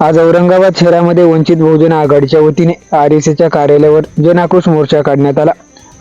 आज औरंगाबाद शहरामध्ये वंचित बहुजन आघाडीच्या वतीने आर एस एच्या कार्यालयावर जनाक्रोश मोर्चा काढण्यात आला.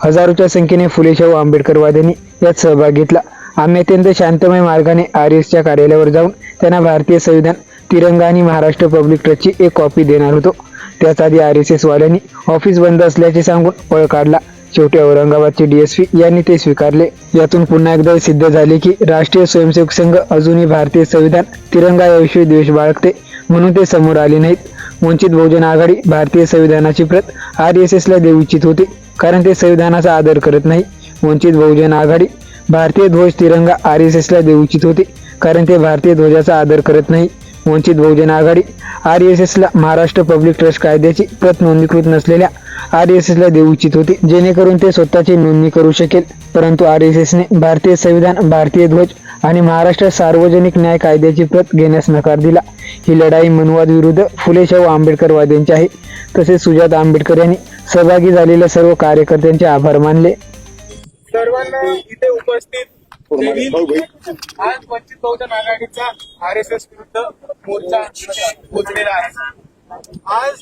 हजारोच्या संख्येने फुले शाहू आंबेडकरवाद्यांनी यात सहभाग घेतला. आम्ही अत्यंत शांतमय मार्गाने आर एस च्या कार्यालयावर जाऊन त्यांना भारतीय संविधान तिरंगा आणि महाराष्ट्र पब्लिक ट्रस्टची एक कॉपी देणार होतो. त्याच आधी आर एस एस वाल्यांनी ऑफिस बंद असल्याचे सांगून पळ काढला. शेवटी औरंगाबादचे डीएसपी यांनी ते स्वीकारले. यातून पुन्हा एकदा हे सिद्ध झाले की राष्ट्रीय स्वयंसेवक संघ अजूनही भारतीय संविधान तिरंगा याविषयी द्वेष बाळगते म्हणून ते समोर आले नाहीत. वंचित बहुजन आघाडी भारतीय संविधानाची प्रत आर एस एसला देऊ इच्छित होते कारण ते संविधानाचा आदर करत नाही. वंचित बहुजन आघाडी भारतीय ध्वज तिरंगा आर एस एसला देऊ इच्छित होते कारण ते भारतीय ध्वजाचा आदर करत नाही. वंचित बहुजन आघाडी आर एस एसला महाराष्ट्र पब्लिक ट्रस्ट कायद्याची प्रत नोंदणीकृत नसलेल्या आर एस एसला देऊ इच्छित होते. जेणेकरून ते स्वतःची नोंदणी करू शकेल. परंतु आर एस एसने भारतीय संविधान भारतीय ध्वज आणि महाराष्ट्र सार्वजनिक न्याय कायद्याची प्रत घेण्यास नकार दिला. ही लढाई मनवाद विरुद्ध फुले शाहू आंबेडकरवाद्यांची आहे. तसेच सुजात आंबेडकर यांनी सहभागी झालेल्या सर्व कार्यकर्त्यांचे आभार मानले. सर्वांना इथे उपस्थित आज वंचित बहुजन आघाडीचा आर एस एस विरुद्ध मोर्चा इथे पोहोचलेला आहे. आज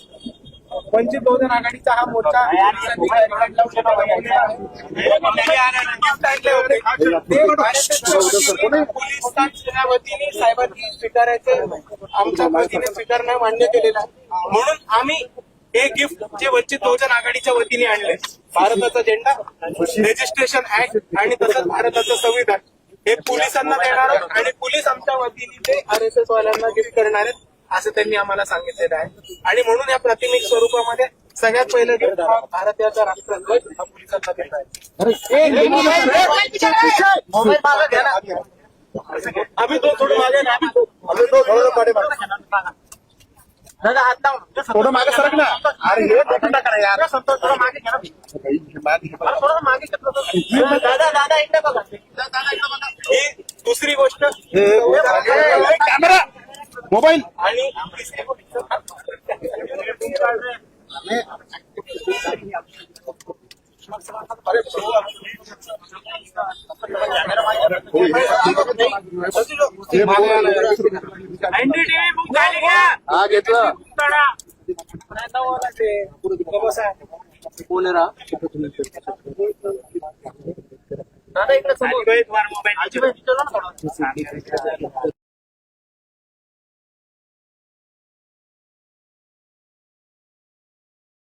वंचित बहुजन आघाडीचा हा मोर्चा पोलिसांच्या वतीने साहेबांनी स्वीकारायचे आमच्या वतीने स्वीकारणं मान्य केलेलं आहे. म्हणून आम्ही हे गिफ्ट जे वंचित बहुजन आघाडीच्या वतीने आणले. भारताचा झेंडा रेजिस्ट्रेशन ऍक्ट आणि तसंच भारताचं संविधान. हे पोलिसांना देणार आणि पोलीस आमच्या वतीने ते आर एस एस वाल्यांना गिफ्ट करणार आहेत असं त्यांनी आम्हाला सांगितलेलं आहे. आणि म्हणून या प्राथमिक स्वरूपामध्ये सगळ्यात पहिलं गिफ्ट भारताचा राष्ट्रध्वज हा पोलिसांना ना. आम्ही तो थोडं मागे आम्ही तो- थोडं. दादा हात थोडं मागे सरक ना. अरे हे बटन टाका यार. संतोष थोडं मागे घ्या ना. अरे थोडं मागे. दादा दादा इकडे बघा. दादा इकडे बघा. ही दुसरी गोष्ट. कॅमेरा. मोबाईल. आणि तिसरी गोष्ट एनडीटीव्ही बुक झाली का हा घेतलं. दादा इकडे समोर. मोबाईल